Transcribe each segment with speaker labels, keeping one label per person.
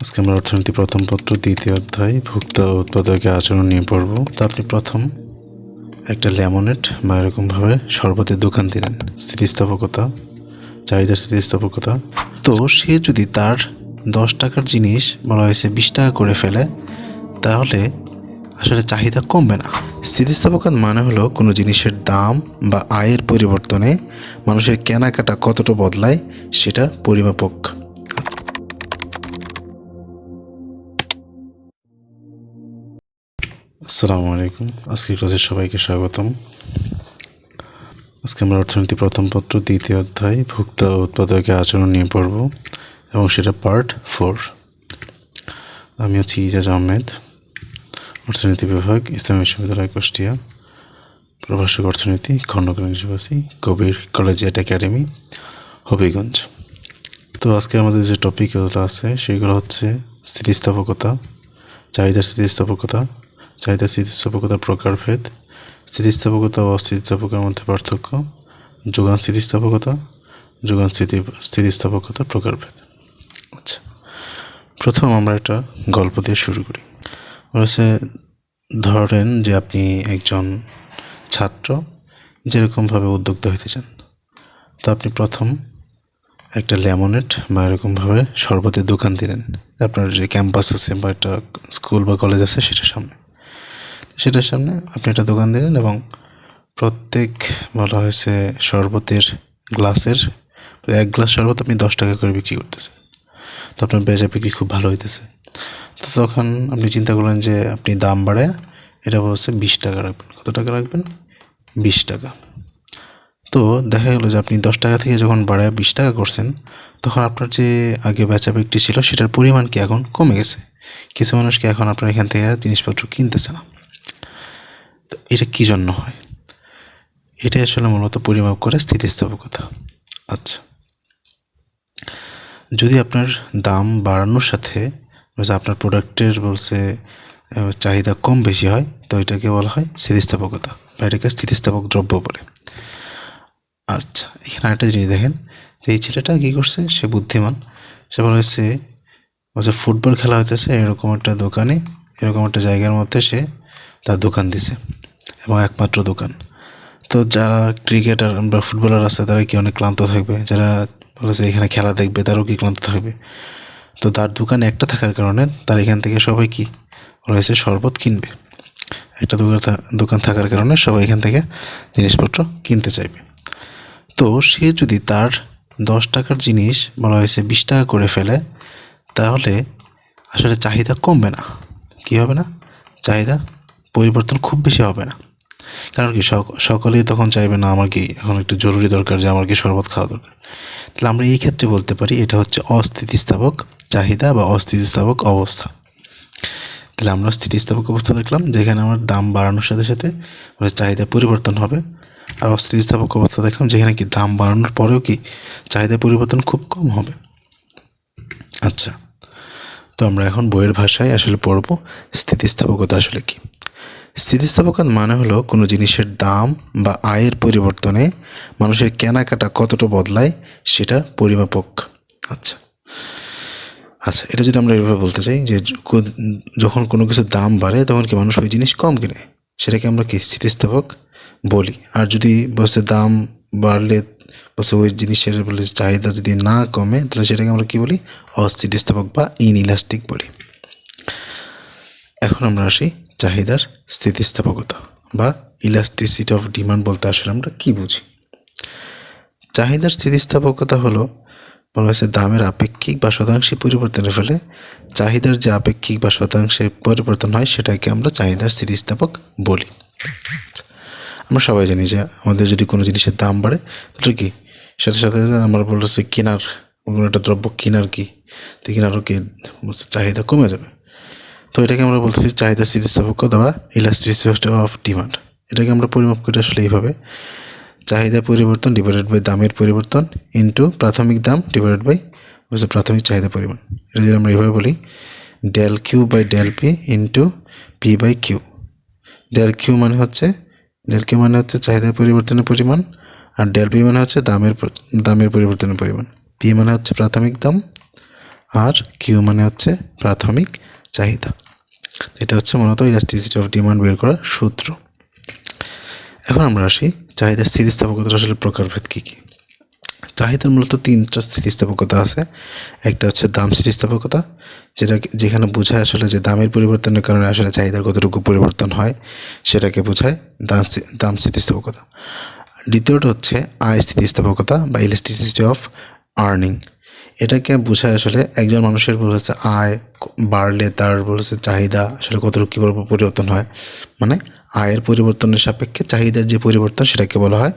Speaker 1: আজকে আমরা অর্থনীতি প্রথম পত্র, দ্বিতীয় অধ্যায়, ভোক্তা ও উৎপাদকের আচরণ নিয়ে পড়ব। তো আপনি প্রথম একটা লেমনেট বা এরকমভাবে শরবতের দোকান দিলেন। স্থিতিস্থাপকতা, চাহিদা স্থিতিস্থাপকতা। তো সে যদি তার দশ টাকার জিনিস বলা হয়েছে বিশ টাকা করে ফেলে, তাহলে আসলে চাহিদা কমবে না। স্থিতিস্থাপকতা মানে হলো কোনো জিনিসের দাম বা আয়ের পরিবর্তনে মানুষের কেনাকাটা কতটা বদলায় সেটা পরিমাপক। আসসালামু আলাইকুম। আজকের ক্লাসে সবাইকে স্বাগতম। আজকে আমরা অর্থনীতি প্রথম পত্র, দ্বিতীয় অধ্যায়, ভোক্তা উৎপাদকের আচরণ নিয়ে পড়ব এবং সেটা পার্ট ফোর আমি হচ্ছি ইজাজ আহমেদ, অর্থনীতি বিভাগ, ইসলামী বিশ্ববিদ্যালয়, কুষ্টিয়া। প্রভাষক অর্থনীতি খণ্ডকালীন নিবাসী কবির কলেজিয়েট একাডেমি, হবিগঞ্জ। তো আজকে আমাদের যে টপিকগুলো আছে, সেগুলো হচ্ছে স্থিতিস্থাপকতা চাহিদা স্থিতিস্থাপকতা চাহিদা স্থিতিস্থাপকতার প্রকারভেদ স্থিতিস্থাপকতা ও অস্থিতিস্থাপকের মধ্যে পার্থক্য, যোগান স্থিতিস্থাপকতা, যোগান স্থিতি, স্থিতিস্থাপকতা প্রকারভেদ আচ্ছা প্রথম আমরা একটা গল্প দিয়ে শুরু করি। বলেছে ধরেন যে আপনি একজন ছাত্র, যেরকমভাবে উদ্যোক্তা হইতে চান। তো আপনি প্রথম একটা লেমনেট বা এরকমভাবে শরবতের দোকান দিলেন। আপনার যে ক্যাম্পাস আছে বা একটা স্কুল বা কলেজ আছে, সেটার সামনে। সেটার সামনে আপনি একটা দোকান দিলেন এবং প্রত্যেক বলা হয়েছে শরবতের গ্লাসের এক গ্লাস শরবত আপনি দশ টাকা করে বিক্রি করতেছেন। তো আপনার বেচা বিক্রি খুব ভালো হইতেছে। তো তখন আপনি চিন্তা করলেন যে আপনি দাম বাড়ায় এটা বলছে বিশ টাকা রাখবেন। কত টাকা রাখবেন? বিশ টাকা। তো দেখা গেলো যে আপনি দশ টাকা থেকে যখন বাড়ায় বিশ টাকা করছেন, তখন আপনার যে আগে বেচা বিক্রি ছিল সেটার পরিমাণ কি এখন কমে গেছে? কিছু মানুষকে এখন আপনার এখান থেকে জিনিসপত্র কিনতেছে না? তো এটা কী জন্য হয়? এটা আসলে মূলত পরিমাপ করে স্থিতিস্থাপকতা। আচ্ছা। যদি আপনার দাম বাড়ানোর সাথে বলছে আপনার প্রোডাক্টের বলছে চাহিদা কম বেশি হয়, তো এটাকে বলা হয় স্থিতিস্থাপকতা বা এটাকে স্থিতিস্থাপক দ্রব্য বলে। আচ্ছা এখানে আরেকটা জিনিস দেখেন, যে এই ছেলেটা কী করছে? সে বুদ্ধিমান। সে বলা হয়েছে, বলছে ফুটবল খেলা হইতেছে, এরকম একটা দোকানে, এরকম একটা জায়গার মধ্যে সে তার দোকান দিছে, এবং একমাত্র দোকান। তো যারা ক্রিকেটার বা ফুটবলার আছে, তারা কি অনেক ক্লান্ত থাকবে? যারা বলেছে এখানে খেলা দেখবে, তারাও কি ক্লান্ত থাকবে? তো তার দোকান একটা থাকার কারণে তার এখান থেকে সবাই কি? রয়েছে শরবত কিনবে। একটা দোকান দোকান থাকার কারণে সবাই এখান থেকে জিনিসপত্র কিনতে চাইবে। তো সে যদি তার দশ টাকার জিনিস বলা হয়েছে বিশ টাকা করে ফেলে, তাহলে আসলে চাহিদা কমবে না। কী হবে না? চাহিদা পরিবর্তন খুব বেশি হবে না। কারণ কি, সক- সকলেই তখন চাইবে, না, আমার কি এখন একটু জরুরি দরকার যে আমার কি শরবত খাওয়া দরকার? তাহলে আমরা এই ক্ষেত্রে বলতে পারি, এটা হচ্ছে অস্থিতিস্থাপক চাহিদা বা অস্থিতিস্থাপক অবস্থা। তাহলে আমরা স্থিতিস্থাপক অবস্থা দেখলাম, যেখানে আমার দাম বাড়ানোর সাথে সাথে মানে চাহিদা পরিবর্তন হবে। আর অস্থিতিস্থাপক অবস্থা দেখলাম, যেখানে কি দাম বাড়ানোর পরেও কি চাহিদা পরিবর্তন খুব কম হবে। আচ্ছা তো আমরা এখন বইয়ের ভাষায় আসলে পড়ব স্থিতিস্থাপকতা আসলে কি? স্থিতিস্থাপকতা মানে হলো কোনো জিনিসের দাম বা আয়ের পরিবর্তনে মানুষের কেনাকাটা কতটা বদলায় সেটা পরিমাপক। আচ্ছা। আচ্ছা এটা যদি আমরা এভাবে বলতে চাই যে যখন কোনো কিছুর দাম বাড়ে তখন কি মানুষ ওই জিনিস কম কিনে? সেটাকে আমরা কি স্থিতিস্থাপক বলি? আর যদি বসে দাম বাড়লে বসে ওই জিনিসের বলে চাহিদা যদি না কমে তাহলে সেটাকে আমরা কি বলি? অস্থিতিস্থাপক বা ইনইলাস্টিক বলি। এখন আমরা আসি চাহিদার স্থিতিস্থাপকতা বা ইলাস্টিসিটি অফ ডিমান্ড বলতে আসলে আমরা কি বুঝি? চাহিদার স্থিতিস্থাপকতা হলো, বলা হয়েছে দামের আপেক্ষিক বা শতাংশে পরিবর্তনের ফলে, চাহিদার যে আপেক্ষিক বা শতাংশে পরিবর্তন হয় সেটাকে আমরা চাহিদার স্থিতিস্থাপক বলি। আমরা সবাই জানি যে আমাদের যদি কোনো জিনিসের দাম বাড়ে, তাহলে কি? সাথে সাথে আমরা বলতেছি কেনার, কোনো একটা দ্রব্য কেনার কি? তো কেনারও কি? চাহিদা কমে যাবে। তো এটাকে আমরা বলতেছি চাহিদা স্থিতিস্থাপকতা বা ইলাস্টিসিটি অফ ডিমান্ড এটাকে আমরা পরিমাপ করি আসলে এইভাবে। চাহিদা পরিবর্তন ডিভাইডেড বাই দামের পরিবর্তন ইনটু প্রাথমিক দাম ডিভাইডেড বাই হচ্ছে প্রাথমিক চাহিদা পরিমাণ। এটা যদি আমরা এইভাবে বলি del Q by del P into P by Q del Q মানে হচ্ছে ডেল কিউ মানে হচ্ছে চাহিদা পরিবর্তনের পরিমাণ আর ডেল পি মানে হচ্ছে দামের দামের পরিবর্তনের পরিমাণ। পি মানে হচ্ছে প্রাথমিক দাম আর কিউ মানে হচ্ছে প্রাথমিক চাহিদা। এটা হচ্ছে মূলত ইলাস্টিসিটি অফ ডিমান্ড বের করার সূত্র। এখন আমরা আসি চাহিদার স্থিতিস্থাপকতার আসলে প্রকারভেদ কী কী? চাহিদার মূলত তিনটা স্থিতিস্থাপকতা আছে। একটা হচ্ছে দাম স্থিতিস্থাপকতা, যেটা যেখানে বোঝায় আসলে যে দামের পরিবর্তনের কারণে আসলে চাহিদার কতটুকু পরিবর্তন হয়, সেটাকে বোঝায় দাম দাম স্থিতিস্থাপকতা। দ্বিতীয়টা হচ্ছে আয় স্থিতিস্থাপকতা বা ইলাস্টিসিটি অফ আর্নিং এটাকে বোঝায় আসলে একজন মানুষের বলেছে আয় বাড়লে তার বলেছে চাহিদা আসলে কতটুকু কীভাবে পরিবর্তন হয়? মানে আয়ের পরিবর্তনের সাপেক্ষে চাহিদার যে পরিবর্তন সেটাকে বলা হয়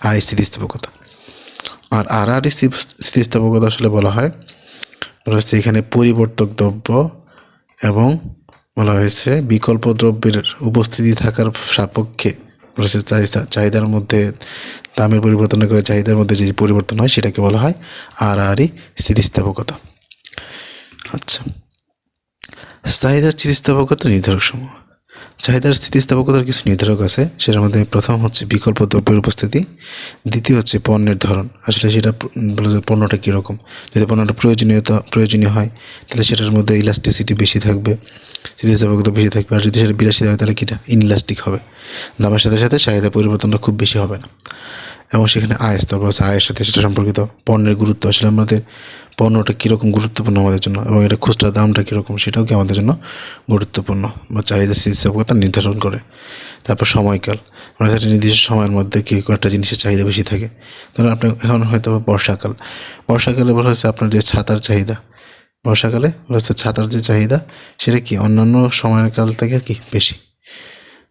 Speaker 1: আয় স্থিতিস্থাপকতা। আর আর আর স্থিতিস্থাপকতা আসলে বলা হয় বলা হচ্ছে এখানে পরিবর্তক দ্রব্য এবং বলা হয়েছে বিকল্প দ্রব্যের উপস্থিতি থাকার সাপেক্ষে হচ্ছে চাহিদা, চাহিদার মধ্যে দামের পরিবর্তনের করে চাহিদার মধ্যে যে পরিবর্তন হয় সেটাকে বলা হয় আর আরই স্থিতিস্থাপকতা। আচ্ছা। চাহিদার স্থিতিস্থাপকতা নির্ধারক সমূহ। চাহিদার স্থিতিস্থাপকতার কিছু নির্ধারক আছে, সেটার মধ্যে প্রথম হচ্ছে বিকল্প দ্রব্যের উপস্থিতি, দ্বিতীয় হচ্ছে পণ্যের ধরন। আসলে সেটা বলা যায় পণ্যটা কীরকম। যদি পণ্যটা প্রয়োজনীয়তা, প্রয়োজনীয় হয়, তাহলে সেটার মধ্যে ইলাস্টিসিটি বেশি থাকবে, স্থিতিস্থাপকতা বেশি থাকবে। আর যদি সেটা বিলাসিতা হয়, তাহলে কিটা? ইনলাস্টিক হবে। দামের সাথে সাথে চাহিদা পরিবর্তনটা খুব বেশি হবে না। এবং সেখানে আয় স্তর বা আয়ের সাথে সেটা সম্পর্কিত পণ্যের গুরুত্ব আসলে আমাদের পণ্যটা কীরকম গুরুত্বপূর্ণ আমাদের জন্য এবং এটা খুচরা দামটা কীরকম সেটাও কি আমাদের জন্য গুরুত্বপূর্ণ বা চাহিদা স্থিতিস্থাপকতা নির্ধারণ করে। তারপর সময়কাল। মানে একটা নির্দিষ্ট সময়ের মধ্যে কী একটা জিনিসের চাহিদা বেশি থাকে। ধরুন আপনি এখন হয়তো বর্ষাকাল। বর্ষাকালে বলা হচ্ছে আপনার যে ছাতার চাহিদা। বর্ষাকালে বলা হচ্ছে ছাতার যে চাহিদা সেটা কি অন্যান্য সময়ের কাল থেকে কি বেশি?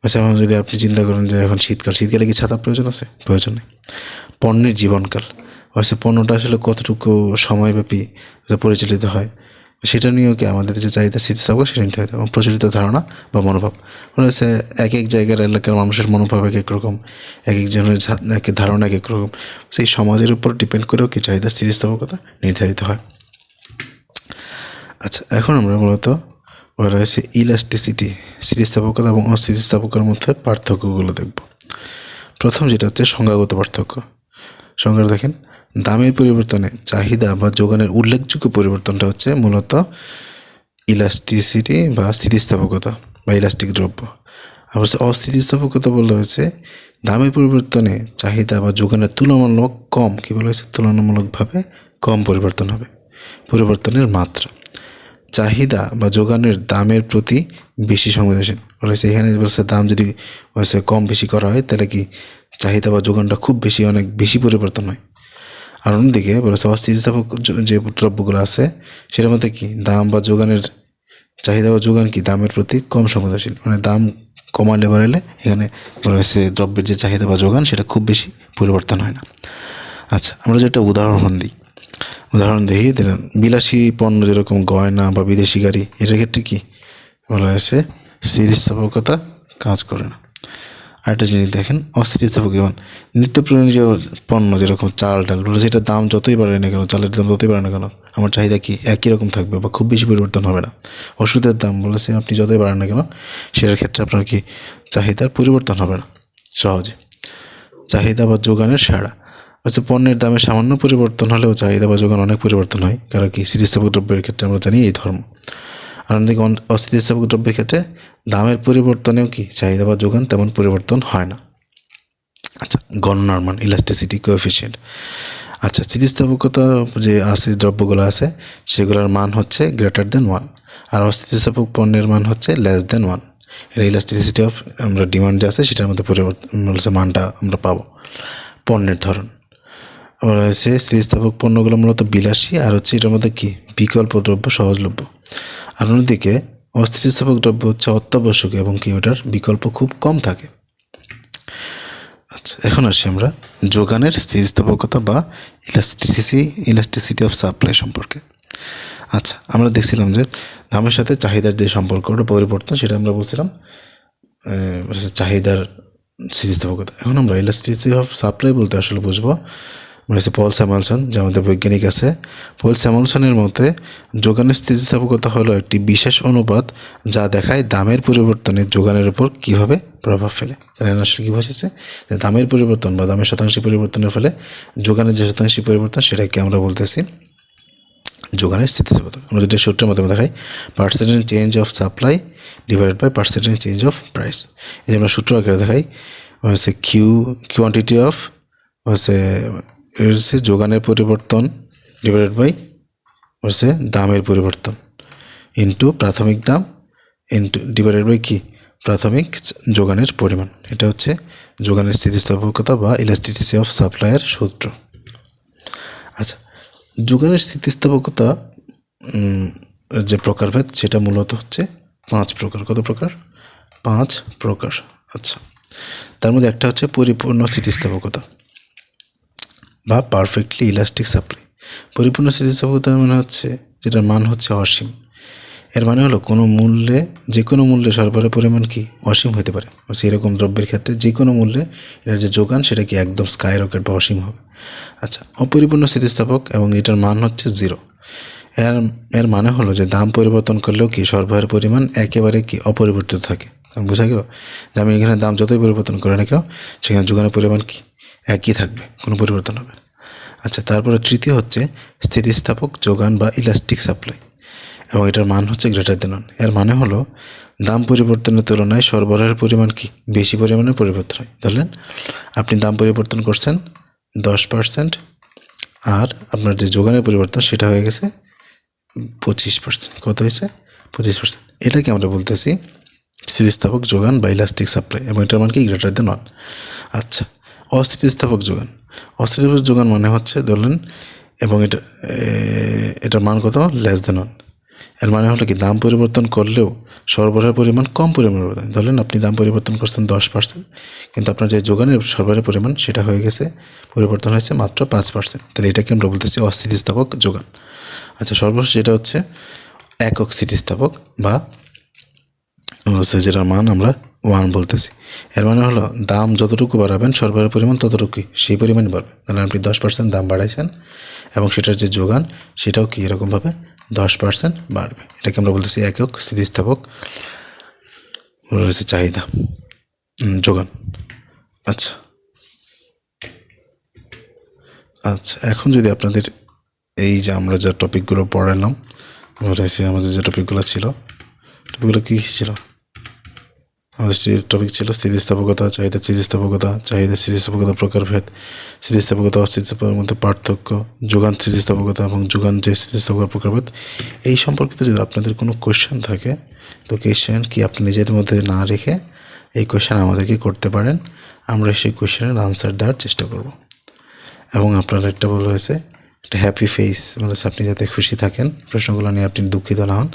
Speaker 1: আচ্ছা এখন যদি আপনি চিন্তা করেন যে এখন শীতকাল, শীতকালে কি ছাতার প্রয়োজন আছে? প্রয়োজন নেই। পণ্যের জীবনকাল। অবশ্যই পণ্যটা আসলে কতটুকু সময়ব্যাপী পরিচালিত হয়, সেটা নিয়েও কি আমাদের যে চাহিদা, স্থিতিস্থাপক সেটা নিতে হয় এবং প্রচলিত ধারণা বা মনোভাব। রয়েছে এক এক জায়গার এলাকার মানুষের মনোভাব এক এক রকম, এক একজনের এক এক ধারণা এক এক রকম। সেই সমাজের উপর ডিপেন্ড করেও কি চাহিদা, স্থিতিস্থাপকতা নির্ধারিত হয়। আচ্ছা এখন আমরা মূলত বলা রয়েছে ইলাস্টিসিটি স্থিতিস্থাপকতা এবং অস্থিতিস্থাপকের মধ্যে পার্থক্যগুলো দেখব। প্রথম যেটা হচ্ছে সংজ্ঞাগত পার্থক্য। সংজ্ঞা দেখেন, দামের পরিবর্তনে চাহিদা বা যোগানের উল্লেখযোগ্য পরিবর্তনটা হচ্ছে মূলত ইলাস্টিসিটি বা স্থিতিস্থাপকতা বা ইলাস্টিক দ্রব্য। আবার অস্থিতিস্থাপকতা বলা হয়েছে দামের পরিবর্তনে চাহিদা বা যোগানের তুলনামূলক কম, কী বলা হয়েছে? তুলনামূলকভাবে কম পরিবর্তন হবে, পরিবর্তনের মাত্রা। চাহিদা বা যোগানের দামের প্রতি বেশি সংবেদনশীল। বলেছে এখানে বলছে দাম যদি বলছে কম বেশি করা হয়, তাহলে কি চাহিদা বা যোগানটা খুব বেশি, অনেক বেশি পরিবর্তন হয়। আর অন্যদিকে বলেছে অস্থিতিস্থাপক যে দ্রব্যগুলো আছে, সেটার মধ্যে কি দাম বা যোগানের চাহিদা বা যোগান কি দামের প্রতি কম সংবেদনশীল? মানে দাম কমালে বাড়ালে এখানে রয়েছে দ্রব্যের যে চাহিদা বা যোগান, সেটা খুব বেশি পরিবর্তন হয় না। আচ্ছা আমরা যেটা উদাহরণ দিই। উদাহরণ দেখি দিলেন বিলাসী পণ্য যেরকম গয়না বা বিদেশি গাড়ি, এটার ক্ষেত্রে কি? বলা হয়েছে স্থিতিস্থাপকতা কাজ করে না। আরেকটা জিনিস দেখেন অস্থিতিস্থাপক যেমন নিত্য প্রয়োজনীয় পণ্য যেরকম চাল ডাল, বলে সেটার দাম যতই বাড়ে না কেন, চালের দাম যতই বাড়ে না কেন, আমার চাহিদা কি? একই রকম থাকবে বা খুব বেশি পরিবর্তন হবে না। ওষুধের দাম বলেছে আপনি যতই বাড়ান না কেন, সেটার ক্ষেত্রে আপনার কি? চাহিদার পরিবর্তন হবে না, সহজে। চাহিদা বা যোগানের সাড়া। হচ্ছে পণ্যের দামে সামান্য পরিবর্তন হলেও চাহিদা বা যোগান অনেক পরিবর্তন হয়, কারণ কি স্থিতিস্থাপক দ্রব্যের ক্ষেত্রে আমরা জানি এই ধর্ম। আর অন্যদিকে অস্থিতিস্থাপক দ্রব্যের ক্ষেত্রে দামের পরিবর্তনেও কি চাহিদা বা যোগান তেমন পরিবর্তন হয় না। আচ্ছা গণনার মান ইলাস্টিসিটি কোএফিসিয়েন্ট আচ্ছা স্থিতিস্থাপকতা যে আছে, দ্রব্যগুলো আছে, সেগুলোর মান হচ্ছে গ্রেটার দেন ওয়ান আর অস্থিতিস্থাপক পণ্যের মান হচ্ছে লেস দেন ওয়ান এটা ইলাস্টিসিটি অফ আমরা ডিমান্ড যে আছে, সেটার মধ্যে পরিবর্তন মানটা আমরা পাবো। পণ্যের ধরন। রয়েছে স্থিতিস্থাপক পণ্যগুলো মূলত বিলাসী আর হচ্ছে এটার মধ্যে কী? বিকল্প দ্রব্য, সহজলভ্য। আর অন্যদিকে অস্থিতিস্থাপক দ্রব্য হচ্ছে অত্যাবশ্যক এবং কি ওটার বিকল্প খুব কম থাকে। আচ্ছা এখন আসি আমরা যোগানের স্থিতিস্থাপকতা বা ইলাস্টিসিটি ইলাস্টিসিটি অফ সাপ্লাই সম্পর্কে। আচ্ছা আমরা দেখছিলাম যে দামের সাথে চাহিদার যে সম্পর্কটা, পরিবর্তন, সেটা আমরা বলছিলাম চাহিদার স্থিতিস্থাপকতা। এখন আমরা ইলাস্টিসিটি অফ সাপ্লাই বলতে আসলে বুঝব মানে হচ্ছে পল স্যামলসন যে আমাদের বৈজ্ঞানিক আছে। পল স্যামলসনের মতে, যোগানের স্থিতিস্থাপকতা হলো একটি বিশেষ অনুপাত যা দেখায় দামের পরিবর্তনে যোগানের উপর কীভাবে প্রভাব ফেলে। তাহলে আসলে কী বোঝাচ্ছে যে দামের পরিবর্তন বা দামের শতাংশ পরিবর্তনের ফলে যোগানের যে শতাংশ পরিবর্তন, সেটাকে আমরা বলতেছি যোগানের স্থিতিস্থাপকতা। আমরা যেটা সূত্রের মাধ্যমে দেখাই percentage change of supply divided by percentage change of price এই যে আমরা সূত্র আকারে দেখাই হচ্ছে কিউ কোয়ান্টিটি অফ হচ্ছে হচ্ছে যোগানের পরিবর্তন ডিভাইডেড বাই হচ্ছে দামের পরিবর্তন ইন্টু প্রাথমিক দাম ইন্টু ডিভাইডেড বাই কি? প্রাথমিক যোগানের পরিমাণ। এটা হচ্ছে যোগানের স্থিতিস্থাপকতা বা ইলাস্টিসিটি অফ সাপ্লাইয়ের সূত্র। আচ্ছা যোগানের স্থিতিস্থাপকতা যে প্রকারভেদ সেটা মূলত হচ্ছে পাঁচ প্রকার। কত প্রকার? পাঁচ প্রকার। আচ্ছা তার মধ্যে একটা হচ্ছে পরিপূর্ণ স্থিতিস্থাপকতা। বা পারফেক্টলি ইলাস্টিক সাপ্লাই পরিপূর্ণ স্থিতিস্থাপকতার মানে হচ্ছে, যেটার মান হচ্ছে অসীম। এর মানে হলো, কোনো মূল্যে যে কোনো মূল্যে সরবরাহের পরিমাণ কি অসীম হতে পারে। সেই রকম দ্রব্যের ক্ষেত্রে যে কোনো মূল্যে এটার যে যোগান, সেটা কি একদম স্কাই রকেট বা অসীম হবে। আচ্ছা অপরিপূর্ণ স্থিতিস্থাপক এবং এটার মান হচ্ছে জিরো এর এর মানে হলো যে দাম পরিবর্তন করলেও কি সরবরাহের পরিমাণ একেবারে কি অপরিবর্তিত থাকে। বোঝা গেল? যে আমি এখানে দাম যতই পরিবর্তন করে না কেন, সেখানে যোগানের পরিমাণ কি? একই থাকবে, কোনো পরিবর্তন হবে। আচ্ছা তারপরে তৃতীয় হচ্ছে স্থিতিস্থাপক, যোগান বা ইলাস্টিক সাপ্লাই। এবং এটার মান হচ্ছে গ্রেটার দেন ওয়ানের মানে হলো দাম পরিবর্তনের তুলনায় সরবরাহের পরিমাণ কি? বেশি পরিমাণে পরিবর্তন হয়। ধরলেন, আপনি দাম পরিবর্তন করছেন দশ পার্সেন্ট আর আপনার যে যোগানের পরিবর্তন সেটা হয়ে গেছে পঁচিশ পার্সেন্ট কত হয়েছে? পঁচিশ পার্সেন্ট এটাকে আমরা বলতেছি স্থিতিস্থাপক, যোগান বা ইলাস্টিক সাপ্লাই। এবং এটার মান কি? গ্রেটার দেন ওয়ান আচ্ছা অস্থিতিস্থাপক যোগান। অস্থিতিস্থাপক যোগান মানে হচ্ছে, ধরলেন, এবং এটা এটার মান কত? লেস দেন ওয়ানের মানে হলো কি, দাম পরিবর্তন করলেও সরবরাহের পরিমাণ কম পরিমাণ ধরলেন, আপনি দাম পরিবর্তন করছেন দশ পার্সেন্ট কিন্তু আপনার যে যোগানের সরবরাহের পরিমাণ, সেটা হয়ে গেছে, পরিবর্তন হয়েছে মাত্র পাঁচ পার্সেন্ট তাহলে এটাকে আমরা বলতেছি অস্থিতিস্থাপক যোগান। আচ্ছা সর্বশেষ যেটা হচ্ছে, একক স্থিতিস্থাপক বা হচ্ছে যেটার মান আমরা ওয়ান বলতেছি। এর মানে হলো, দাম যতটুকু বাড়াবেন সরবরাহের পরিমাণ ততটুকুই, সেই পরিমাণই বাড়বে। তাহলে আপনি দশ পার্সেন্ট দাম বাড়াইছেন, এবং সেটার যে যোগান, সেটাও কি এরকমভাবে দশ পার্সেন্ট বাড়বে? এটাকে আমরা বলতেছি একক, স্থিতিস্থাপক, রয়েছে চাহিদা যোগান। আচ্ছা। আচ্ছা এখন যদি আপনাদের এই যে আমরা যা টপিকগুলো পড়ালাম রয়েছে আমাদের যে টপিকগুলো ছিল টপিকগুলো কী ছিল? আমাদের টপিক ছিল স্থিতিস্থাপকতা, চাহিদা স্থিতিস্থাপকতা চাহিদা স্থিতিস্থাপকতা প্রকারভেদ স্থিতিস্থাপকতা অস্থিতিস্থাপকের মধ্যে পার্থক্য, যোগান স্থিতিস্থাপকতা এবং যোগান যে স্থিতিস্থাপকতার প্রকারভেদ এই সম্পর্কিত যদি আপনাদের কোনো কোয়েশ্চেন থাকে, তো কোয়েশ্চেন কি আপনি নিজের মধ্যে না রেখে এই কোয়েশ্চেন আমাদেরকে করতে পারেন, আমরা সেই কোয়েশ্চেনের আনসার দেওয়ার চেষ্টা করব। এবং আপনার একটা বলা হয়েছে, একটা হ্যাপি ফেস মানে আপনি যাতে খুশি থাকেন, প্রশ্নগুলো নিয়ে আপনি দুঃখিত না হন,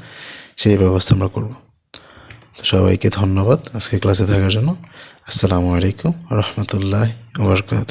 Speaker 1: সেই ব্যবস্থা আমরা করব। সবাইকে ধন্যবাদ আজকে ক্লাসে থাকার জন্য। আসসালামু আলাইকুম রহমতুল্লাহ ওবরকাত